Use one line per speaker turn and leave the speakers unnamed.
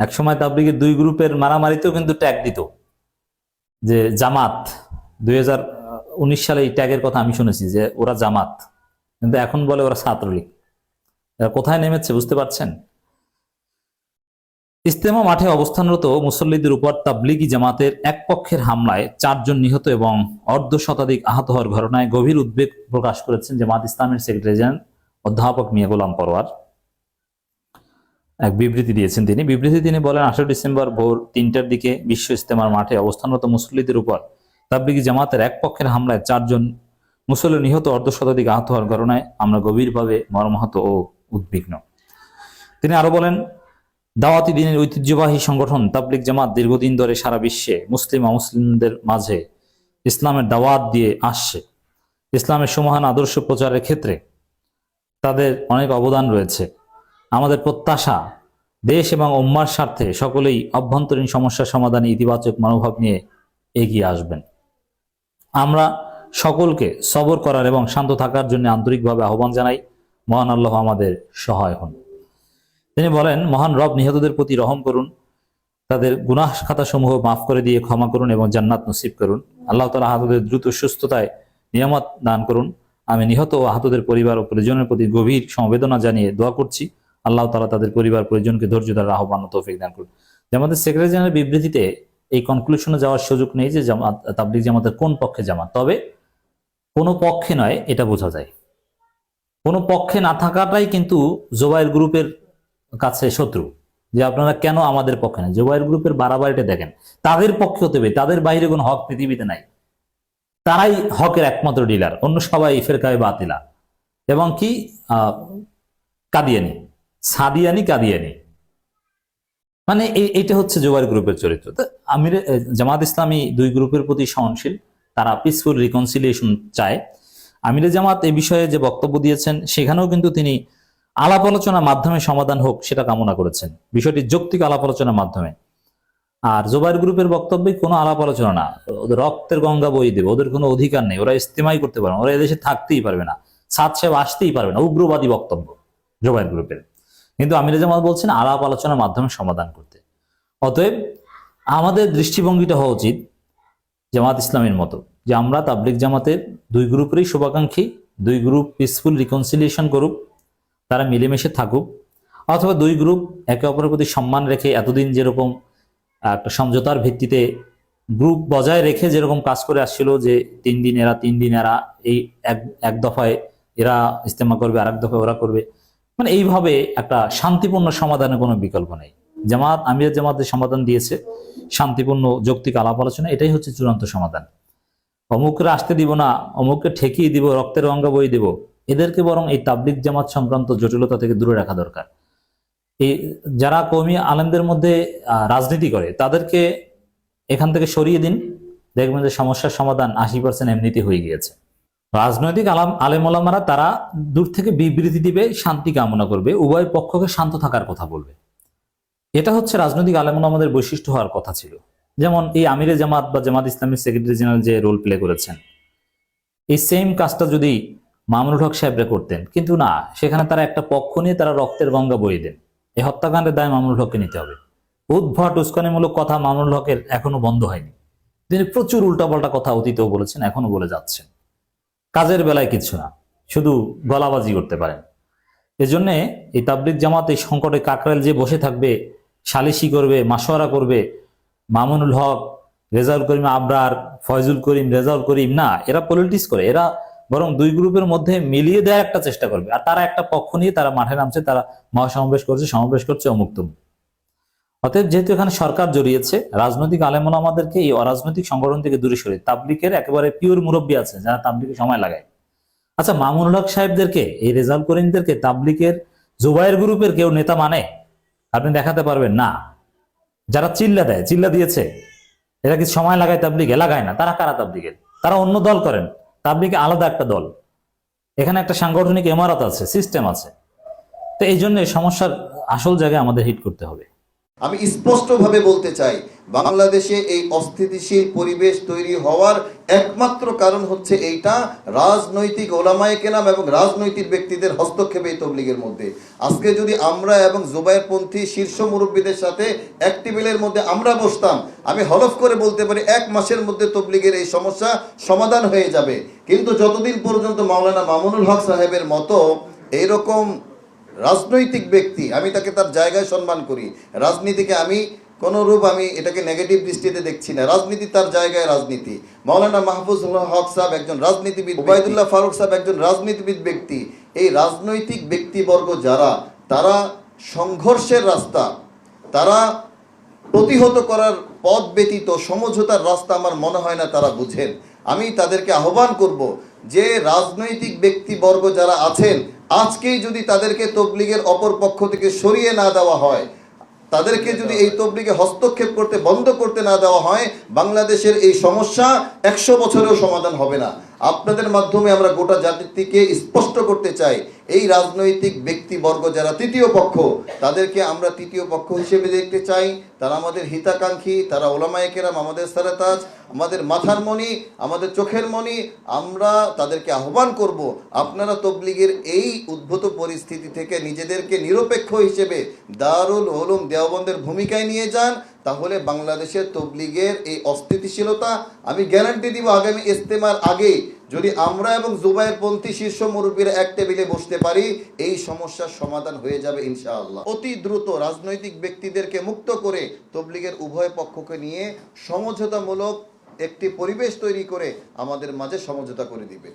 এক সময় তাবলিগের দুই গ্রুপের মারামারিতেও কিন্তু ট্যাগ দিত। যে জামাত, দুই হাজার উনিশ সালে এই ট্যাগের কথা আমি শুনেছি যে ওরা জামাত, কিন্তু এখন বলে ওরা ছাত্রলীগ। এরা কোথায় নেমেছে বুঝতে পারছেন? ইস্তেমা মাঠে অবস্থানরত মুসল্লিদের উপর তাবলিগি জামাতের এক পক্ষের হামলায় চারজন নিহত এবং অর্ধ শতাধিক আহত হওয়ার ঘটনায় গভীর উদ্বেগ প্রকাশ করেছেন জামাত ইসলামের সেক্রেটারি জেনারেল অধ্যাপক মিয়া গোলাম পরোয়ার। এক বিবৃতি দিয়েছেন তিনি। বিবৃতি তিনি বলেন, আঠারো ডিসেম্বর ভোর তিনটার দিকে বিশ্ব ইস্তেমার মাঠে অবস্থানরত মুসল্লিদের উপর তাবলিগি জামাতের এক পক্ষের হামলায় চারজন মুসল্লি নিহত অর্ধ শতাধিক আহত হওয়ার ঘটনায় আমরা গভীরভাবে মর্মাহত ও উদ্বিগ্ন। তিনি আরও বলেন, দাওয়াতি দিনের ঐতিহ্যবাহী সংগঠন তাবলিক জামাত দীর্ঘদিন ধরে সারা বিশ্বে মুসলিম, অমুসলিমদের মাঝে ইসলামের দাওয়াত দিয়ে আসছে। ইসলামের সমাহান আদর্শ প্রচারের ক্ষেত্রে তাদের অনেক অবদান রয়েছে। আমাদের প্রত্যাশা, দেশ এবং উম্মার স্বার্থে সকলেই অভ্যন্তরীণ সমস্যার সমাধানে ইতিবাচক মনোভাব নিয়ে এগিয়ে আসবেন। আমরা সকলকে সবর করার এবং শান্ত থাকার জন্য আন্তরিকভাবে আহ্বান জানাই। মহান আল্লাহ আমাদের সহায় হন। তিনি বলেন, মহান রব নিহতদের প্রতি রহম করুন, তাদের গুনাহ খাতাসমূহ মাফ করে দিয়ে ক্ষমা করুন এবং জান্নাত নসিব করুন। আল্লাহ তালা আহতদের দ্রুত সুস্থতায় নিয়ামত দান করুন। আমি নিহত ও আহতদের পরিবার ও পরিজনের প্রতি গভীর সমবেদনা জানিয়ে দোয়া করছি। আল্লাহ তালা তাদের পরিবার পরিজনকে ধৈর্য দ্বারা আহ্বান তৌফিক দান করুন। জামাতের সেক্রেটারি জেনারেল বিবৃতিতে এই কনক্লুশনে যাওয়ার সুযোগ নেই যে জামাত তাবলিক জামাতের কোন পক্ষে জামাত। তবে কোনো পক্ষে নয়, এটা বোঝা যায়। কোনো পক্ষে না থাকাটাই কিন্তু জোবাইর গ্রুপের কাছে শত্রু। যে আপনারা কেন আমাদের পক্ষে না জোবাইর গ্রুপের বাড়াবাড়িটা দেখেন। তাদের পক্ষে হতে হবে, তাদের বাইরে কোনো হক পৃথিবীতে নাই। তারাই হকের একমাত্র ডিলার অন্য সবাই ফেরকায় বাতিলা। এবং কি? কাদিয়ানি সাদিয়ানি, কাদিয়ানি। মানে এইটা হচ্ছে জোবাইর গ্রুপের চরিত্র। তো আমির জামাত ইসলামী দুই গ্রুপের প্রতি সহনশীল, তারা পিসফুল রিকনসিলিয়েশন চায়। আমিরে জামাত এই বিষয়ে যে বক্তব্য দিয়েছেন, সেখানেও কিন্তু তিনি আলাপ আলোচনার মাধ্যমে সমাধান হোক সেটা কামনা করেছেন। বিষয়টি যৌক্তিক আলাপ আলোচনার মাধ্যমে। আর জোবাইর গ্রুপের বক্তব্যে কোনো আলাপ আলোচনা না। রক্তের গঙ্গা বই দেবে, ওদের কোনো অধিকার নেই, ওরা ইস্তেমাই করতে পারবে না, ওরা এদেশে থাকতেই পারবে না। সাত সাহেব আসতেই পারবে না, উগ্রবাদী বক্তব্য জোবাইর গ্রুপের। কিন্তু আমির জামাত বলছেন, আলাপ আলোচনার মাধ্যমে সমাধান করতে। অতএব আমাদের দৃষ্টিভঙ্গিটা হওয়া উচিত জামাত ইসলামের মতো, যে আমরা তাবলিক জামাতের দুই গ্রুপেরই শুভাকাঙ্ক্ষী, দুই গ্রুপ পিসফুল রিকনসিলিয়েশন করুক, তারা মিলেমিশে থাকুক, অথবা দুই গ্রুপ একে অপরের প্রতি সম্মান রেখে এতদিন যেরকম একটা সমঝোতার ভিত্তিতে গ্রুপ বজায় রেখে যেরকম কাজ করে আসছিল যে তিন দিন এরা, তিন দিন এরা, এই এক এক দফায় এরা ইস্তেমা করবে আর এক দফায় ওরা করবে মানে এইভাবে একটা শান্তিপূর্ণ সমাধানের কোনো বিকল্প নেই। জামাত আমির জামাতের সমাধান দিয়েছে। শান্তিপূর্ণ যৌক্তিক আলাপ আলোচনা, এটাই হচ্ছে চূড়ান্ত সমাধান। অমুককে আসতে দিব না, অমুককে ঠেকিয়ে দিব, রক্তের অঙ্গা বই দেব। এদেরকে বরং এই তাবলিক জামাত সংক্রান্ত জটিলতা থেকে দূরে রাখা দরকার। এই যারা কৌমি আলেমদের মধ্যে রাজনীতি করে, তাদেরকে এখান থেকে সরিয়ে দিন। দেখবেন যে সমস্যার সমাধান আশি পার্সেন্ট এমনিতে হয়ে গিয়েছে। রাজনৈতিক আলাম আলেম ওলামারা তারা দূর থেকে বিবৃতি দিবে, শান্তি কামনা করবে, উভয় পক্ষকে শান্ত থাকার কথা বলবে। এটা হচ্ছে রাজনৈতিক আলেম ওলামাদের বৈশিষ্ট্য হওয়ার কথা ছিল। যেমন এই আমিরে জামাত বা জামাত ইসলামের সেক্রেটারি জেনারেল যে রোল প্লে করেছেন। এই সেম কাজটা যদি মামুনুল হক সাহেবরা করতেন, কিন্তু না, সেখানে তারা একটা পক্ষ নিয়ে তারা রক্তের গঙ্গা বয়ে দেন। এই হত্যাকাণ্ডের দায় মামুনুল হককে নিতে হবে। উদ্ভট, উস্কানিমূলক কথা মামুনুল হকের এখনও বন্ধ হয়নি। তিনি প্রচুর উল্টাপাল্টা কথা অতীতেও বলেছেন, এখনও বলে যাচ্ছেন। কাজের বেলায় কিছু না, শুধু গলাবাজি করতে পারেন। এজন্যে এই তাবলিক জামাত এই সংকটে কাকরাইল যে বসে থাকবে, সালিশি করবে মাসোয়ারা করবে, মামুনুল হক, রেজাউল করিম আবরার, ফয়জুল করিম, রেজাউল করিম, না, এরা পলিটিক্স করে। এরা বরং দুই গ্রুপের মধ্যে মিলিয়ে দেওয়ার একটা চেষ্টা করবে। আর তারা একটা পক্ষ নিয়ে তারা মাঠে নামছে, তারা মহাসমাবেশ করছে, সমাবেশ করছে অমুক তমুক। অতএব যেহেতু এখানে সরকার জড়িয়েছে, রাজনৈতিক আলেমন আমাদেরকে এই অরাজনৈতিক সংগঠন থেকে দূরে সরে তাবলিকের একেবারে পিওর মুরব্বী আছে যারা তাবলিকে সময় লাগায়। আচ্ছা মামুনুল হক সাহেবদেরকে, এই রেজাউল করিমদেরকে তাবলিকের জুবাইর গ্রুপের কেউ নেতা মানে? আপনি দেখাতে পারবেন, না। যারা চিল্লা দেয়, চিল্লা দিয়েছে, এরা কি সময় লাগায় তাবলিগে লাগায় না। তারা কারা তাবলিগের তারা অন্য দল করেন। তাবলিগে আলাদা একটা দল। এখানে একটা সাংগঠনিক ইমারত আছে সিস্টেম আছে। তো এই জন্য সমস্যার আসল জায়গায় আমাদের হিট করতে হবে।
আমি স্পষ্টভাবে বলতে চাই, বাংলাদেশে এই অস্থিতিশীল পরিবেশ তৈরি হওয়ার একমাত্র কারণ হচ্ছে এইটা রাজনৈতিক ওলামায়ে কেরাম এবং রাজনৈতিক ব্যক্তিদের হস্তক্ষেপ এই তবলিগের মধ্যে। আজকে যদি আমরা এবং জুবাইরপন্থী শীর্ষ মুরব্বীদের সাথে এক টেবিলের মধ্যে আমরা বসতাম, আমি হলফ করে বলতে পারি এক মাসের মধ্যে তবলিগের এই সমস্যা সমাধান হয়ে যাবে। কিন্তু যতদিন পর্যন্ত মাওলানা মামুনুল হক সাহেবের মতো এইরকম রাজনৈতিক ব্যক্তি, আমি তাকে তার জায়গায় সম্মান করি। রাজনীতিকে আমি কোন রূপ আমি এটাকে নেগেটিভ দৃষ্টিতে দেখছি না। রাজনীতি তার জায়গায় রাজনীতি। মাওলানা মাহফুজ হক সাহেব একজন রাজনীতিবিদ ওবায়দুল্লাহ ফারুক সাহেব একজন রাজনীতিবিদ ব্যক্তি। এই রাজনৈতিক ব্যক্তিবর্গ যারা, তারা সংঘর্ষের রাস্তা, তারা প্রতিহত করার পথ ব্যতীত সমঝোতার রাস্তা আমার মনে হয় না তারা বুঝেন। আমি তাদেরকে আহ্বান করব যে রাজনৈতিক ব্যক্তিবর্গ যারা আছেন আজকেই যদি তাদেরকে তবলিগের অপর পক্ষ থেকে সরিয়ে না দেওয়া হয়, তাদেরকে যদি এই তবলিগে হস্তক্ষেপ করতে বন্ধ করতে না দেওয়া হয়, বাংলাদেশের এই সমস্যা একশো বছরেও সমাধান হবে না। আপনাদের মাধ্যমে আমরা গোটা জাতিকে স্পষ্ট করতে চাই, এই রাজনৈতিক ব্যক্তিবর্গ যারা তৃতীয় পক্ষ, তাদেরকে আমরা তৃতীয় পক্ষ হিসেবে দেখতে চাই। তারা আমাদের হিতাকাঙ্ক্ষী, তারা ওলামায়ে কেরাম, আমাদের সারাতাজ, আমাদের মাথার মণি, আমাদের চোখের মণি, আমরা তাদেরকে আহ্বান করব, আপনারা তবলিগের এই উদ্ভূত পরিস্থিতি থেকে নিজেদেরকে নিরপেক্ষ হিসেবে দারুল ওলুম দেওবন্দের ভূমিকায় নিয়ে যান। তাহলে বাংলাদেশের তবলিগের এই অস্থিতিশীলতা আমি গ্যারান্টি দিব আগামী ইস্তেমার আগে যদি আমরা এবং জুবাইর পন্থী শীর্ষ মুরব্বীরা এক টেবিলে বসতে পারি, এই সমস্যার সমাধান হয়ে যাবে ইনশাআল্লাহ। অতি দ্রুত রাজনৈতিক ব্যক্তিদেরকে মুক্ত করে তবলিগের উভয় পক্ষকে নিয়ে সমঝোতামূলক একটি পরিবেশ তৈরি করে আমাদের মাঝে সমঝোতা করে দিবে।